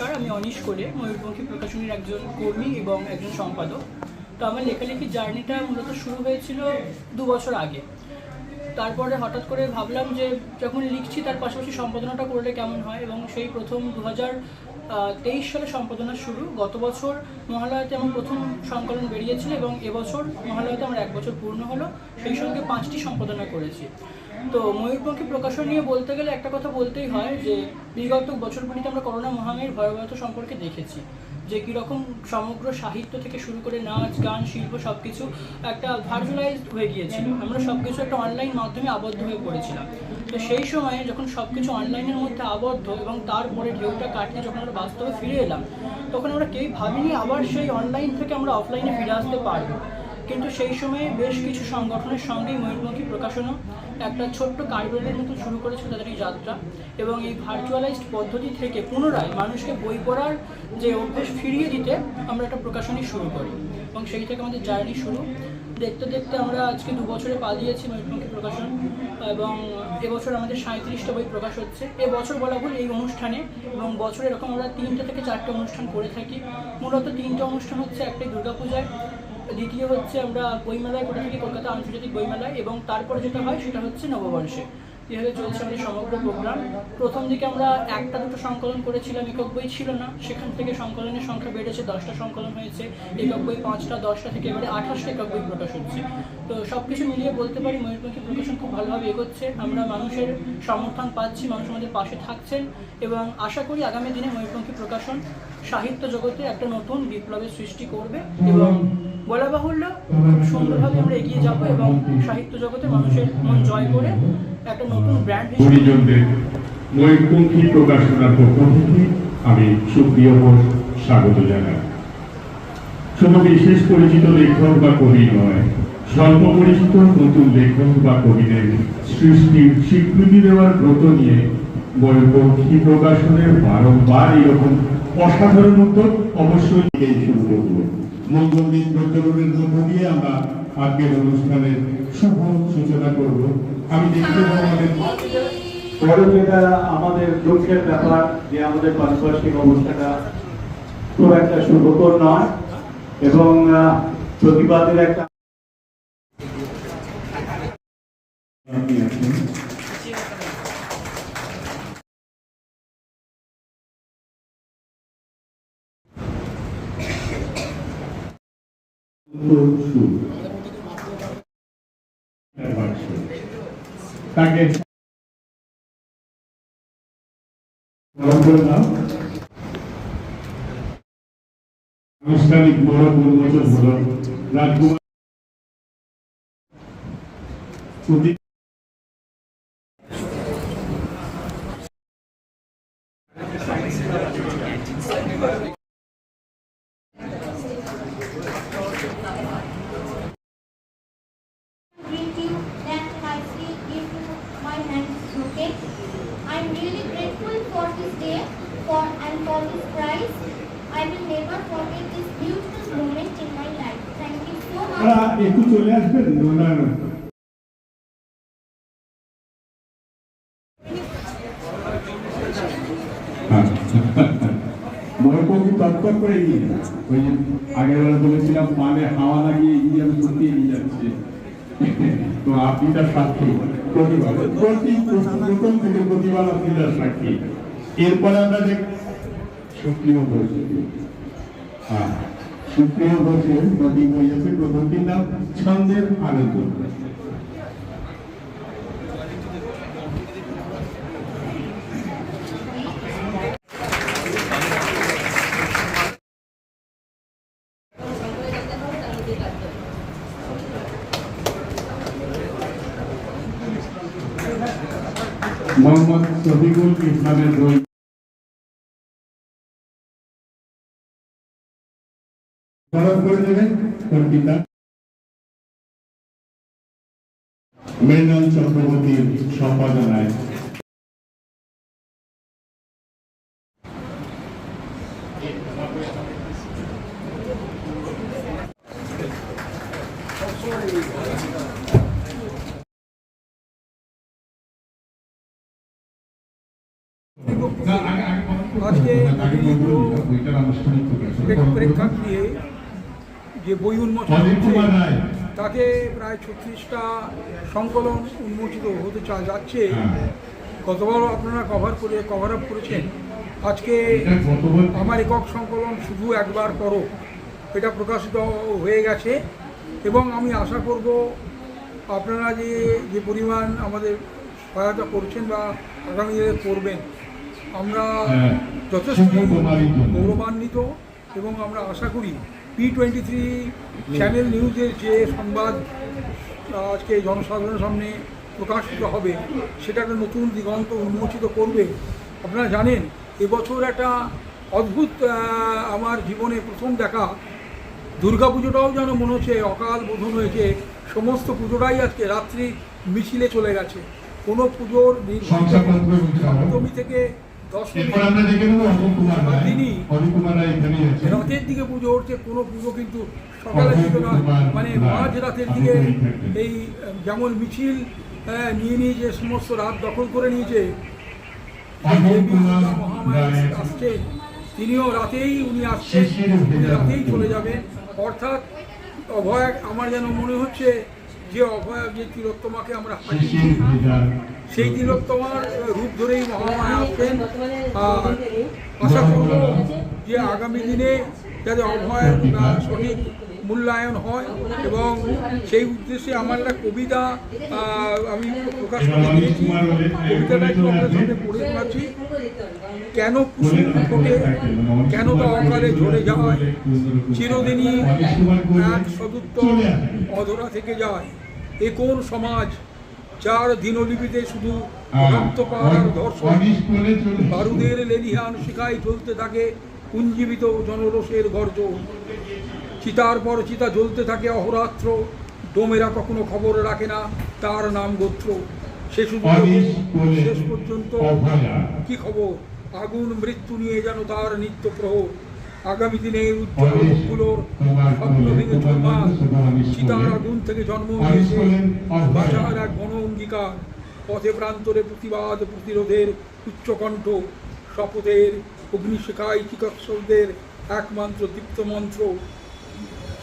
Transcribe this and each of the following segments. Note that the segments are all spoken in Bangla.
নমস্কার, আমি অনিশ কোলে, ময়ূরপঙ্খী প্রকাশনীর একজন কর্মী এবং একজন সম্পাদক। তো আমার লেখালেখি জার্নিটা মূলত শুরু হয়েছিল দু বছর আগে। তারপরে হঠাৎ করে ভাবলাম যে যখন লিখছি তার পাশাপাশি সম্পাদনাটা করলে কেমন হয় এবং সেই প্রথম দু তেইশ সালে সম্পাদনা শুরু। গত বছর মহালয়াতে আমার প্রথম সংকলন বেরিয়েছিল এবং এবছর মহালয়াতে আমার এক বছর পূর্ণ হলো। সেই সঙ্গে পাঁচটি সম্পাদনা করেছি। তো ময়ূরপঙ্খী প্রকাশন নিয়ে বলতে গেলে একটা কথা বলতেই হয় যে বিগত বছরগুলিতে আমরা করোনা মহামারীর ভয়াবহতা সম্পর্কে দেখেছি। যে কীরকম সমগ্র সাহিত্য থেকে শুরু করে নাচ, গান, শিল্প সব কিছু একটা ভার্চুয়ালাইজড হয়ে গিয়েছিল। আমরা সব কিছু একটা অনলাইন মাধ্যমে আবদ্ধ হয়ে পড়েছিলাম। তো সেই সময়ে যখন সব কিছু অনলাইনের মধ্যে আবদ্ধ এবং তারপরে ঢেউটা কাটিয়ে যখন আমরা বাস্তবে ফিরে এলাম, তখন আমরা কেউই ভাবিনি আবার সেই অনলাইন থেকে আমরা অফলাইনে ফিরে আসতে পারব। কিন্তু সেই সময়ে বেশ কিছু সংগঠনের সঙ্গেই ময়ূরমুখী প্রকাশনও একটা ছোট্ট কার্যক্রমের মতো শুরু করেছিল তাদের এই যাত্রা। এবং এই ভার্চুয়ালাইজড পদ্ধতি থেকে পুনরায় মানুষকে বই পড়ার যে অভ্যেস ফিরিয়ে দিতে আমরা একটা প্রকাশনী শুরু করি। এবং সেই থেকে আমাদের জার্নি শুরু। দেখতে দেখতে আমরা আজকে দু বছরে পালিয়েছি ময়ূরমুখী প্রকাশন। এবং এবছর আমাদের সাঁত্রিশটা বই প্রকাশ হচ্ছে। এবছর বলা ভুল, এই অনুষ্ঠানে এবং বছরে এরকম আমরা তিনটে থেকে চারটে অনুষ্ঠান করে থাকি। মূলত তিনটে অনুষ্ঠান হচ্ছে একটাই দুর্গাপূজায়। দ্বিতীয় হচ্ছে আমরা বইমেলায় করে থাকি কলকাতা আন্তর্জাতিক বইমেলায় এবং তারপরে যেটা হয় সেটা হচ্ছে নববর্ষে। এভাবে চলছে আমাদের সমগ্র প্রোগ্রাম। প্রথম দিকে আমরা একটা দুটো সংকলন করেছিলাম, একক বই ছিল না। সেখান থেকে সংকলনের সংখ্যা বেড়েছে, দশটা সংকলন হয়েছে। একক বই পাঁচটা, দশটা থেকে এবারে আঠাশটা একক বই প্রকাশ হচ্ছে। তো সব কিছু মিলিয়ে বলতে পারি ময়ূরপঙ্খী প্রকাশন খুব ভালোভাবে এগোচ্ছে। আমরা মানুষের সমর্থন পাচ্ছি, মানুষ আমাদের পাশে থাকছেন এবং আশা করি আগামী দিনে ময়ূরপঙ্খী প্রকাশন সাহিত্য জগতে একটা নতুন বিপ্লবের সৃষ্টি করবে এবং বলা বাহুল্য, সুন্দরভাবে আমরা এগিয়ে যাব এবং সাহিত্য জগতে মানুষের মন জয় করে একটা নতুন ব্র্যান্ড হিসেবে ময়ূরপঙ্খী প্রকাশনার পক্ষ থেকে আমি সুপ্রিয় ঘোষ স্বাগত জানাই। শুধু বিশেষ পরিচিত লেখক বা কবি নয় স্বল্প পরিচিত নতুন লেখক বা কবিদের সৃষ্টির স্বীকৃতি দেওয়ার ব্রত নিয়ে ময়ূরপঙ্খী প্রকাশনের বারংবার এরকম অসাধারণ উদ্যোগ অবশ্যই শুরু করব মঙ্গলদিন প্রচলনের মধ্য দিয়ে আমরা আজকের অনুষ্ঠানের শুভ সূচনা করব। আমি দেখতে আমাদের বড় যেটা আমাদের দুঃখের ব্যাপার যে আমাদের পারিপার্শ্বিক অবস্থাটা খুব একটা শুভকর নয় এবং প্রতিবাদের একটা তাকে। আনুষ্ঠানিক বড় উন্মোচন হল রাজকুমার একটু চলে আসবেন ওনার ময়ূরপঙ্খী তৎপর করে যাচ্ছে। ওই যে আগের বেলা বলেছিলাম পানে হাওয়া লাগিয়ে এগিয়ে যাবে সত্যি এগিয়ে যাচ্ছে তো আপনি তার সাক্ষী প্রতিবার প্রতি প্রথম থেকে প্রতিবার আপনি তার সাক্ষী এরপরে আমরা দেখ ঘোষ হ্যাঁ সুপ্রিয় ঘোষের নদী বই আছে প্রথমটির নাম ছন্দের আনন্দ মোহাম্মদ শফিকুল ইসলামের বই। স্মরণ করে দেবেন তার পিতা। মৃণাল চক্রবর্তীর সম্পাদনায়। আজকে বইটার আনুষ্ঠানিক প্রকাশনা প্রেক- প্রেক্ষাগৃহে যে বই উন্মোচন তাকে প্রায় ছত্রিশটা সংকলন উন্মোচিত হতে চা যাচ্ছে। হ্যাঁ। গতবার আপনারা কভার করে কভার আপ করেছেন। আজকে আমার একক সংকলন শুধু একবার করো এটা প্রকাশিত হয়ে গেছে। এবং আমি আশা করব আপনারা যে যে পরিমাণ আমাদের সহায়তা করছেন বা আগামী দিনে করবেন আমরা হ্যাঁ, যথেষ্ট গৌরবান্বিত এবং আমরা আশা করি পি টোয়েন্টি থ্রি চ্যানেল নিউজের যে সংবাদ আজকে জনসাধারণের সামনে প্রকাশিত হবে সেটা একটা নতুন দিগন্ত উন্মোচিত করবে। আপনারা জানেন এবছর একটা অদ্ভুত আমার জীবনে প্রথম দেখা। দুর্গা পুজোটাও যেন মনে হচ্ছে অকাল বোধন হয়েছে। সমস্ত পুজোটাই আজকে রাত্রি মিছিলে চলে গেছে। কোনো পুজোর এবং থেকে এরপর আমরা দেখে নেব অজিত কুমার রায়। তিনি অজিত কুমার রায় এখানেই আছে রাতের দিকে পুজো হচ্ছে কোনো পুজো কিন্তু সকালের দিকে নয় মানে মাঝ রাতের দিকে এই যেমন মিছিল নিয়ে নিয়ে যে সমস্ত রাত দখল করে নিয়েছে আসছে। তিনিও রাতেই উনি আসছেন রাতেই চলে যাবেন। অর্থাৎ অভয় আমার যেন মনে হচ্ছে যে অভয় যে তিলোত্তমাকে আমরা হারিয়েছি সেই তিলোত্তমার রূপ ধরেই মহামায়া আসছেন। আর আশা করব যে আগামী দিনে যাতে অভয়ের সঠিক মূল্যায়ন হয় এবং সেই উদ্দেশ্যে আমার একটা কবিতা আমি প্রকাশ করে দিয়েছি। কবিতাটা একটু আপনার সামনে পড়ে শোনাচ্ছি। কেন কুসুম ফোটে কেন তা অকালে ঝরে যায়? চিরদিনই এক সদুত্তর অধরা থেকে যায়। এ কোন সমাজ যার দিনলিপিতে শুধু রক্তপাত আর ধর্ষণ বারুদের লেলিহান শিখায় চলতে থাকে পুঞ্জীবিত জনরসের গর্জ। চিতার পর চিতা জ্বলতে থাকে অহরাত্র ডোমেরা কখনো খবর রাখে না তার নাম গোত্র। সে শুধু শেষ পর্যন্ত কি খবর? আগুন মৃত্যু নিয়ে যেন তার নিত্য প্রহর। আগামী দিনে উজ্জ্বল মুখগুলোর স্বপ্ন ভেঙে বলে। আগুন থেকে জন্ম হয়েছে। বাঁচার এক গণ অঙ্গীকার পথে প্রান্তরে প্রতিবাদ প্রতিরোধের উচ্চকণ্ঠ শপথের অগ্নিশিখায় চিকিৎসকদের একমাত্র দীপ্ত মন্ত্র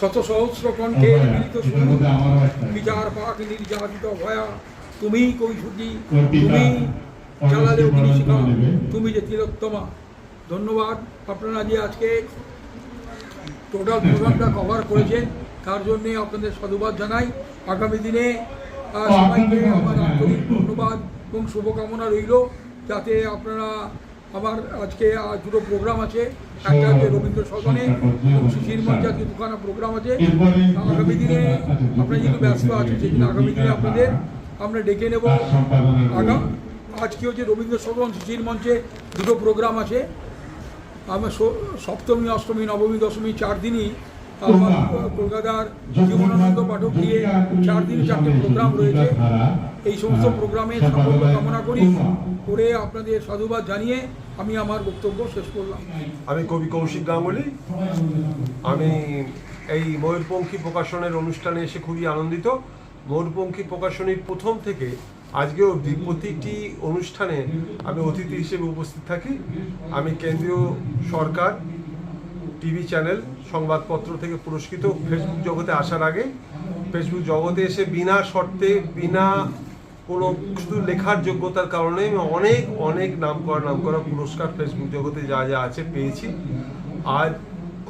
শত সহস্র কণ্ঠে মিলিত। বিচার পাক নির্যাতিত ভয়া তুমিই কৈশুকি ওর তুমি জ্বালালে অগ্নিশিখা। তুমি যে তিলোত্তমা ধন্যবাদ আপনারা যে আজকে টোটাল প্রোগ্রামটা কভার করেছেন, তার জন্যে আপনাদের সাধুবাদ জানাই। আগামী দিনে সবাইকে আমার আন্তরিক ধন্যবাদ এবং শুভকামনা রইল, যাতে আপনারা আমার আজকে দুটো প্রোগ্রাম আছে, একটা হচ্ছে রবীন্দ্র সদনে শিশির মঞ্চে দুখানা প্রোগ্রাম আছে। আগামী দিনে আপনারা যেহেতু ব্যস্ত আছেন সেদিন আগামী দিনে আপনাদের আমরা ডেকে নেব। তার সম্পাদনার আগা আজকে হচ্ছে রবীন্দ্র সদন শিশির মঞ্চে দুটো প্রোগ্রাম আছে আমার সপ্তমী অষ্টমী নবমী দশমী চার দিনই আমার কলকাতার জীবনানন্দ পাঠক দিয়ে চার দিন চারটে প্রোগ্রাম রয়েছে। এই সমস্ত প্রোগ্রামে সাফল্য কামনা করি। করে আপনাদের সাধুবাদ জানিয়ে আমি আমার বক্তব্য শেষ করলাম। আমি কবি কৌশিক গাঙ্গুলি। আমি এই ময়ূরপঙ্খী প্রকাশনের অনুষ্ঠানে এসে খুবই আনন্দিত। ময়ূরপঙ্খী প্রকাশনীর প্রথম থেকে আজকে অবধি প্রতিটি অনুষ্ঠানে আমি অতিথি হিসেবে উপস্থিত থাকি। আমি কেন্দ্রীয় সরকার, টিভি চ্যানেল, সংবাদপত্র থেকে পুরস্কৃত, ফেসবুক জগতে আসার আগে ফেসবুক জগতে এসে বিনা শর্তে, বিনা কোনো শুধু লেখার যোগ্যতার কারণে আমি অনেক অনেক নাম করা নাম করা পুরস্কার ফেসবুক জগতে যা যা আছে পেয়েছি। আর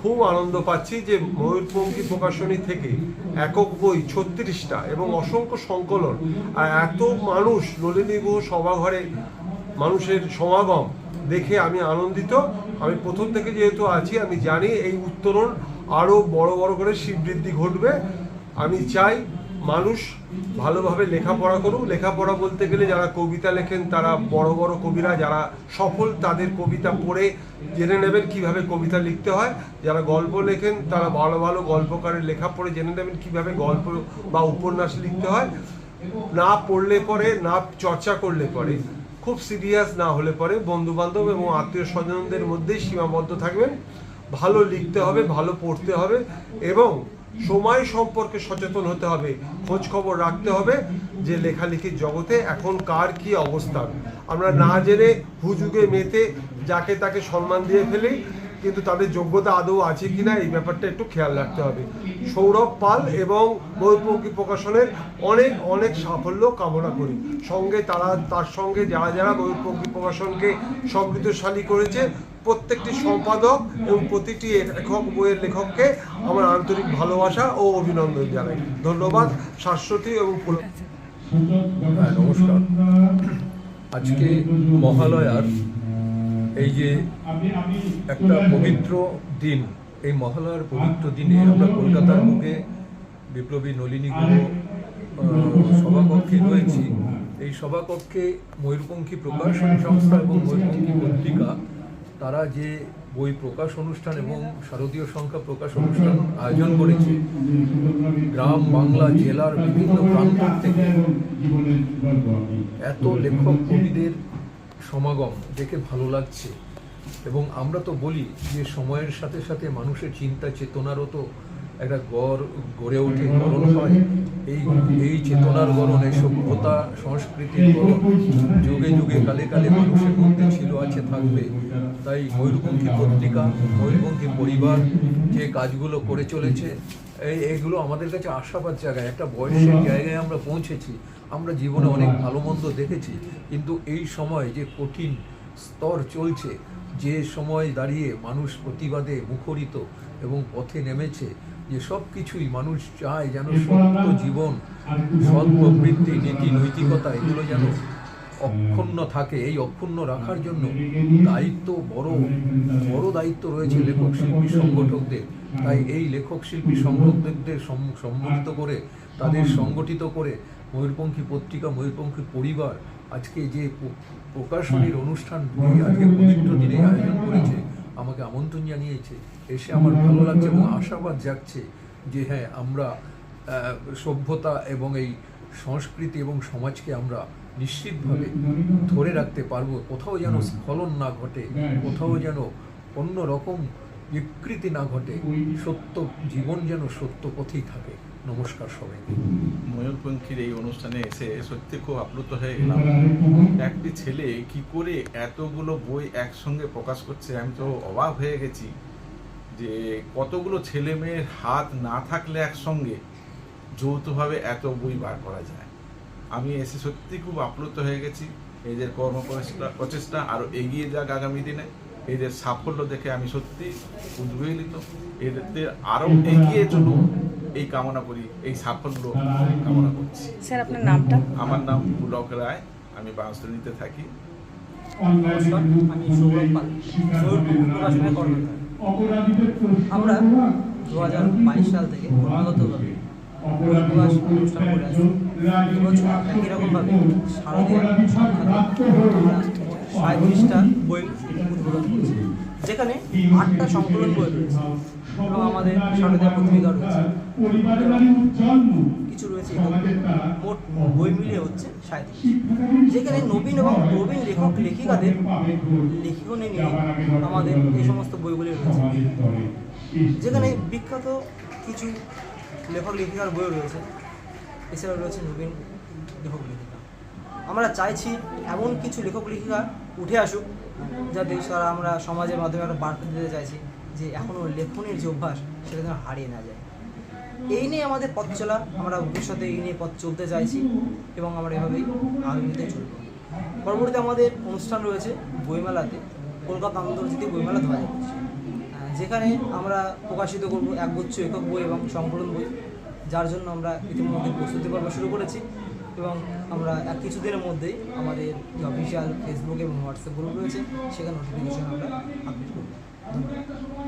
খুব আনন্দ পাচ্ছি যে ময়ূরপঙ্খী প্রকাশনী থেকে একক বই, ছত্রিশটা এবং অসংখ্য সংকলন। আর এত মানুষ নলিনী গুহ সভাঘরে, মানুষের সমাগম দেখে আমি আনন্দিত। আমি প্রথম থেকে যেহেতু আছি, আমি জানি এই উত্তরণ আরও বড় বড় করে শিববৃদ্ধি ঘটবে। আমি চাই মানুষ ভালোভাবে লেখাপড়া করুক। লেখাপড়া বলতে গেলে যারা কবিতা লেখেন, তারা বড় বড় কবিরা, যারা সফল তাদের কবিতা পড়ে জেনে নেবেন কীভাবে কবিতা লিখতে হয়। যারা গল্প লেখেন, তারা ভালো ভালো গল্পকারের লেখা পড়ে জেনে নেবেন কীভাবে গল্প বা উপন্যাস লিখতে হয়। না পড়লে পরে, না চর্চা করলে পরে, খুব সিরিয়াস না হলে পরে বন্ধু বান্ধব এবং আত্মীয় স্বজনদের মধ্যেই সীমাবদ্ধ থাকবেন। ভালো লিখতে হবে, ভালো পড়তে হবে এবং সময় সম্পর্কে সচেতন হতে হবে, খোঁজ খবর রাখতে হবে যে লেখালেখির জগতে এখন কার কি অবস্থান। আমরা না জেনে হুজুগে মেতে যাকে তাকে সম্মান দিয়ে ফেলি কিন্তু তাদের যোগ্যতা আদৌ আছে কি না এই ব্যাপারটা একটু খেয়াল রাখতে হবে। সৌরভ পাল এবং ময়ূরপঙ্খী প্রকাশনের অনেক অনেক সাফল্য কামনা করি। সঙ্গে তারা তার সঙ্গে যারা যারা ময়ূরপঙ্খী প্রকাশনকে সমৃদ্ধশালী করেছে প্রত্যেকটি সম্পাদক এবং প্রতিটি লেখক বইয়ের লেখককে আমার আন্তরিক ভালোবাসা ও অভিনন্দন জানাই। ধন্যবাদ শাশ্বতী এবং হ্যাঁ, নমস্কার। আজকে মহালয়ার এই যে একটা পবিত্র দিন এই মহালয়ার পবিত্র দিনে আমরা কলকাতার মুখে বিপ্লবী নলিনী গুহ সভাকক্ষে রয়েছি। এই সভাকক্ষে ময়ূরপঙ্খী প্রকাশন সংস্থা এবং ময়ূরপঙ্খী পত্রিকা তারা যে বই প্রকাশ অনুষ্ঠান এবং শারদীয় সংখ্যা প্রকাশ অনুষ্ঠান আয়োজন করেছে গ্রাম বাংলা জেলার বিভিন্ন প্রান্ত থেকে এত লেখক কবিদের সমাগম দেখে ভালো লাগছে। এবং আমরা তো বলি যে সময়ের সাথে সাথে মানুষের চিন্তা চেতনারও তো একটা গড়, গড়ে ওঠে গড়ন হয়। এই এই চেতনার গড়ন এই সভ্যতা, সংস্কৃতির গড়ন। যুগে যুগে কালে কালে মানুষের মধ্যে ছিল, আছে, থাকবে। তাই ময়ূরপঙ্খী পত্রিকা, ময়ূরপঙ্খী পরিবার যে কাজগুলো করে চলেছে, এই, এগুলো আমাদের কাছে আশাবাদ জায়গায় একটা বয়সের জায়গায় আমরা পৌঁছেছি। আমরা জীবনে অনেক ভালো মন্দ দেখেছি। কিন্তু এই সময় যে কঠিন স্তর চলছে, যে সময় দাঁড়িয়ে মানুষ প্রতিবাদে মুখরিত এবং পথে নেমেছে যে সব কিছুই মানুষ চায় যেন সত্য জীবন সৎ প্রবৃত্তি নীতি নৈতিকতা এগুলো যেন অক্ষুণ্ণ থাকে। এই অক্ষুণ্ণ রাখার জন্য দায়িত্ব বড় বড় দায়িত্ব রয়েছে লেখক শিল্পী সংগঠকদের। তাই এই লেখক শিল্পী সংগঠকদের সম- সম্মিলিত করে তাদের সংগঠিত করে ময়ূরপঙ্খী পত্রিকা ময়ূরপঙ্খী পরিবার আজকে যে প্রকাশনীর অনুষ্ঠান আজকে পবিত্র দিনে আয়োজন করেছে আমাকে আমন্ত্রণ জানিয়েছে। এসে আমার ভালো লাগছে এবং আশাবাদ জাগছে যে হ্যাঁ আমরা সভ্যতা এবং এই সংস্কৃতি এবং সমাজকে আমরা নিশ্চিতভাবে ধরে রাখতে পারব। কোথাও যেন স্খলন না ঘটে, কোথাও যেন অন্য রকম বিকৃতি না ঘটে, সত্য জীবন যেন সত্য পথেই থাকে। নমস্কার সবাইকে। ময়ূরপঙ্খীর এই অনুষ্ঠানে এসে সত্যি খুব আপ্লুত হয়ে গেলাম। একটি ছেলে কি করে এতগুলো বই একসঙ্গে প্রকাশ করছে আমি তো অবাক হয়ে গেছি যে কতগুলো ছেলে মেয়ের হাত না থাকলে একসঙ্গে যৌথভাবে এত বই বার করা যায়। আমি এসে সত্যি খুব আপ্লুত হয়ে গেছি। এদের কর্ম প্রচেষ্টা আরও এগিয়ে যাক আগামী দিনে। এদের সাফল্য দেখে আমি সত্যি উদ্বেলিত। এদের আরও এগিয়ে চলুক। এই কামনা করি এই সাফল্য কামনা করছি। স্যার আপনার নামটা? আমার নাম পুলক রায় আমি বাঁশতলিতে থাকি। আমি সৌরভ পাল সৌরভ কর্মকর্তা। আমরা দু হাজার বাইশ সাল থেকে ক্রমাগতভাবে অনুষ্ঠান করে আসছি এবছর একই রকমভাবে শারদীয় সাঁত্রিশটা বই উদ্বোধন করেছি। যেখানে আটটা সংকলন বই রয়েছে। এবং আমাদের শারদীয় পত্রিকা রয়েছে। কিছু রয়েছে মোট বই মিলিয়ে হচ্ছে সাঁত্রিশ যেখানে নবীন এবং প্রবীণ লেখক লেখিকাদের লেখনী নিয়ে আমাদের এই সমস্ত বইগুলি রয়েছে। যেখানে বিখ্যাত কিছু লেখক লেখিকার বই রয়েছে। এছাড়াও রয়েছে নবীন লেখক লেখিকা। আমরা চাইছি এমন কিছু লেখক লেখিকা উঠে আসুক যাতে তারা আমরা সমাজের মাধ্যমে একটা বার্তা দিতে চাইছি। যে এখনও লেখনের যে অভ্যাস, সেটা যেন হারিয়ে না যায়। এই নিয়ে আমাদের পথ চলা, আমরা ভবিষ্যতে এই নিয়ে পথ চলতে চাইছি এবং আমরা এভাবেই আগামীতে চলব। পরবর্তীতে আমাদের অনুষ্ঠান রয়েছে বইমেলাতে, কলকাতা আন্তর্জাতিক বইমেলা হাজার পঁচিশ যেখানে আমরা প্রকাশিত করব একগুচ্ছ একক বই এবং সংকলন বই, যার জন্য আমরা ইতিমধ্যে প্রস্তুতি পর্ব শুরু করেছি এবং আমরা এক কিছুদিনের মধ্যেই আমাদের অফিসিয়াল ফেসবুক এবং হোয়াটসঅ্যাপ গ্রুপ রয়েছে, সেখানে নোটিফিকেশন আমরা আপডেট করব। ধন্যবাদ